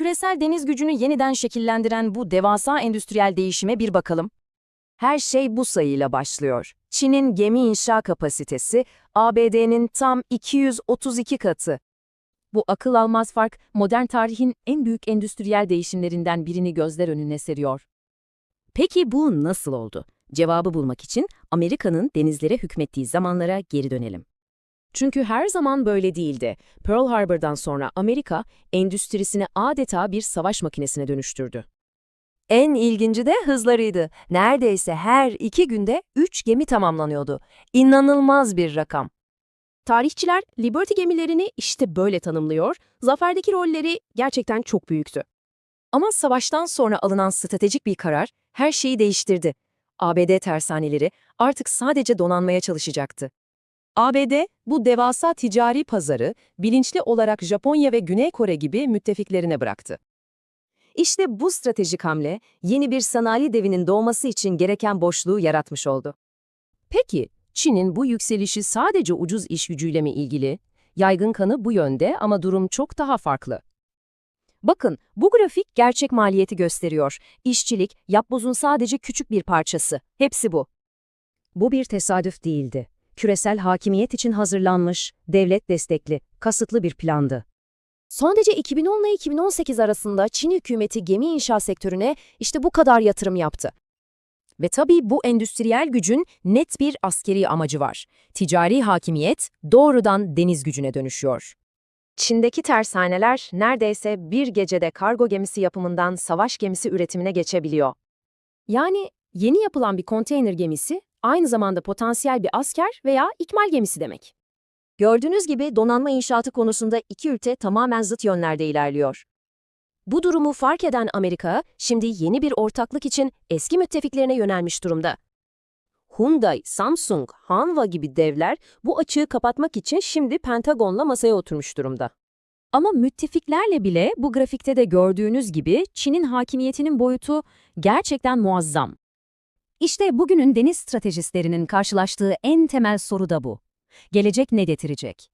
küresel deniz gücünü yeniden şekillendiren bu devasa endüstriyel değişime bir bakalım. Her şey bu sayıyla başlıyor. Çin'in gemi inşa kapasitesi ABD'nin tam 232 katı. Bu akıl almaz fark modern tarihin en büyük endüstriyel değişimlerinden birini gözler önüne seriyor. Peki bu nasıl oldu? Cevabı bulmak için Amerika'nın denizlere hükmettiği zamanlara geri dönelim. Çünkü her zaman böyle değildi. Pearl Harbor'dan sonra Amerika endüstrisini adeta bir savaş makinesine dönüştürdü. En ilginci de hızlarıydı. Neredeyse her iki günde üç gemi tamamlanıyordu. İnanılmaz bir rakam. Tarihçiler Liberty gemilerini işte böyle tanımlıyor, zaferdeki rolleri gerçekten çok büyüktü. Ama savaştan sonra alınan stratejik bir karar her şeyi değiştirdi. ABD tersaneleri artık sadece donanmaya çalışacaktı. ABD bu devasa ticari pazarı bilinçli olarak Japonya ve Güney Kore gibi müttefiklerine bıraktı. İşte bu stratejik hamle yeni bir sanayi devinin doğması için gereken boşluğu yaratmış oldu. Peki, Çin'in bu yükselişi sadece ucuz iş gücüyle mi ilgili? Yaygın kanı bu yönde ama durum çok daha farklı. Bakın, bu grafik gerçek maliyeti gösteriyor. İşçilik, yapbozun sadece küçük bir parçası. Hepsi bu. Bu bir tesadüf değildi. Küresel hakimiyet için hazırlanmış, devlet destekli, kasıtlı bir plandı. Sadece 2010 ile 2018 arasında Çin hükümeti gemi inşa sektörüne işte bu kadar yatırım yaptı. Ve tabii bu endüstriyel gücün net bir askeri amacı var. Ticari hakimiyet doğrudan deniz gücüne dönüşüyor. Çin'deki tersaneler neredeyse bir gecede kargo gemisi yapımından savaş gemisi üretimine geçebiliyor. Yani yeni yapılan bir konteyner gemisi aynı zamanda potansiyel bir asker veya ikmal gemisi demek. Gördüğünüz gibi donanma inşaatı konusunda iki ülke tamamen zıt yönlerde ilerliyor. Bu durumu fark eden Amerika, şimdi yeni bir ortaklık için eski müttefiklerine yönelmiş durumda. Hyundai, Samsung, Hanwha gibi devler bu açığı kapatmak için şimdi Pentagon'la masaya oturmuş durumda. Ama müttefiklerle bile bu grafikte de gördüğünüz gibi Çin'in hakimiyetinin boyutu gerçekten muazzam. İşte bugünün deniz stratejistlerinin karşılaştığı en temel soru da bu. Gelecek ne getirecek?